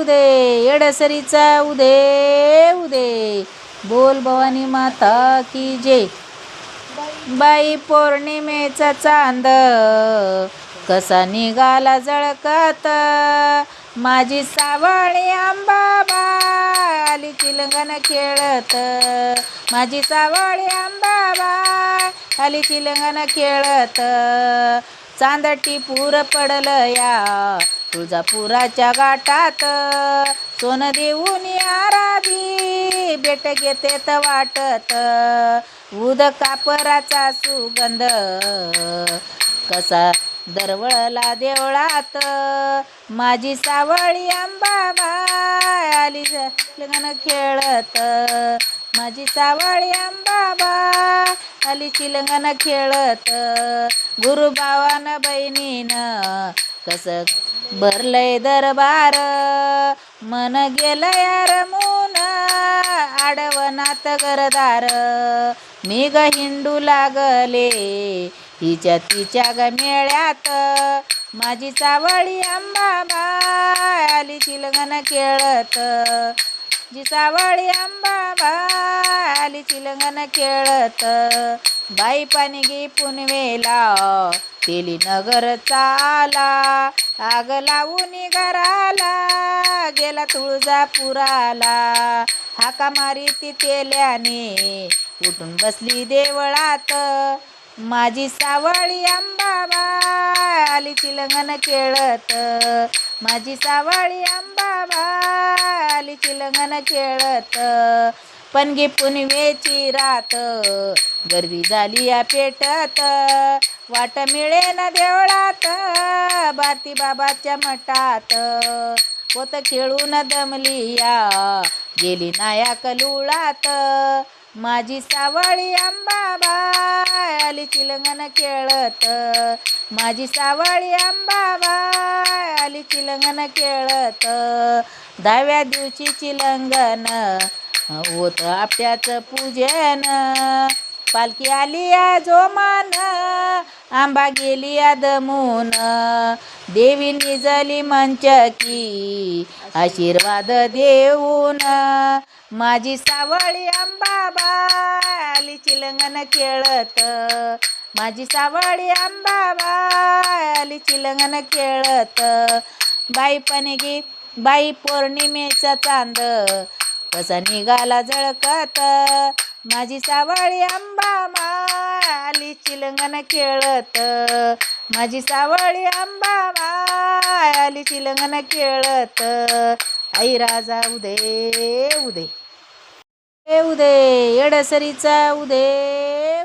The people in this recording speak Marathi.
उदे येडसरीचा उदे उदे. बोल भवानी माता की जय बाई पौर्णिमेचा चांद कसा निघाला जळकत? माझी सावळी आंबाबा आली चिलंगण खेळत. माझी सावळी आंबाबा आली चिलंगण खेळत. चांदटी पूर पडलं या तुळजापुराच्या गाठात सोनं देऊन आराधी. बेट घेतेत वाटत. उद कापराचा सुगंध. कसा दरवळला देवळात. माझी सावळी आंबाबा आली लग्न खेळत. माझी सावळी आंबाबा आली चिलंगण खेळत. गुरुबावान बहिणीनं कसं भरलय दरबार मन गेलं रमून आडवनात गरदार मी ग हिंडू लागले हिच्या तिच्या ग मेळ्यात माझी सावळी आंबाबा आली चिलगन खेळत. जी सावळी अंबाबा आली चिलंगण खेळत. बाई पाणी पुनवेला. तेली नगर चाला आग लावून घराला. गेला तुळजापुराला. हाका मारी ती तेल्याने. उठून बसली देवळात. माझी सावळी आंबाबा आली चिलंगण खेळत. माझी सावळी आंबाबा आली चिलंगण खेळत. पणगी पुनवेची रात. गर्दी झाली या पेटत. वाट ना देवळात. बाती बाबाच्या मठात. पोत खेळून दमली या. गेली नाया कलुळात. माझी सावळी अंबाबाय आली चिलंगण खेळत. माझी सावळी अंबाबाय आली चिलंगण खेळत. दहाव्या दिवशी चिलंगण होत आपट्याचं पूजन. पालखी आली या जोमान आंबा गेली या दमून देवी निजली मंचकी आशीर्वाद देऊन. माझी सावळी आंबाबा आली चिलंगण खेळत. माझी सावळी आंबाबा आली चिलंगण खेळत. बाई पणगी बाई पौर्णिमेचा चांद. कसा निघाला झळकत माझी सावळी आंबा माली चिलंगण खेळत. माझी सावळी आंबा माली चिलंगण खेळत. आई राजा उदे. उदे उदे. येडसरीचा उदे.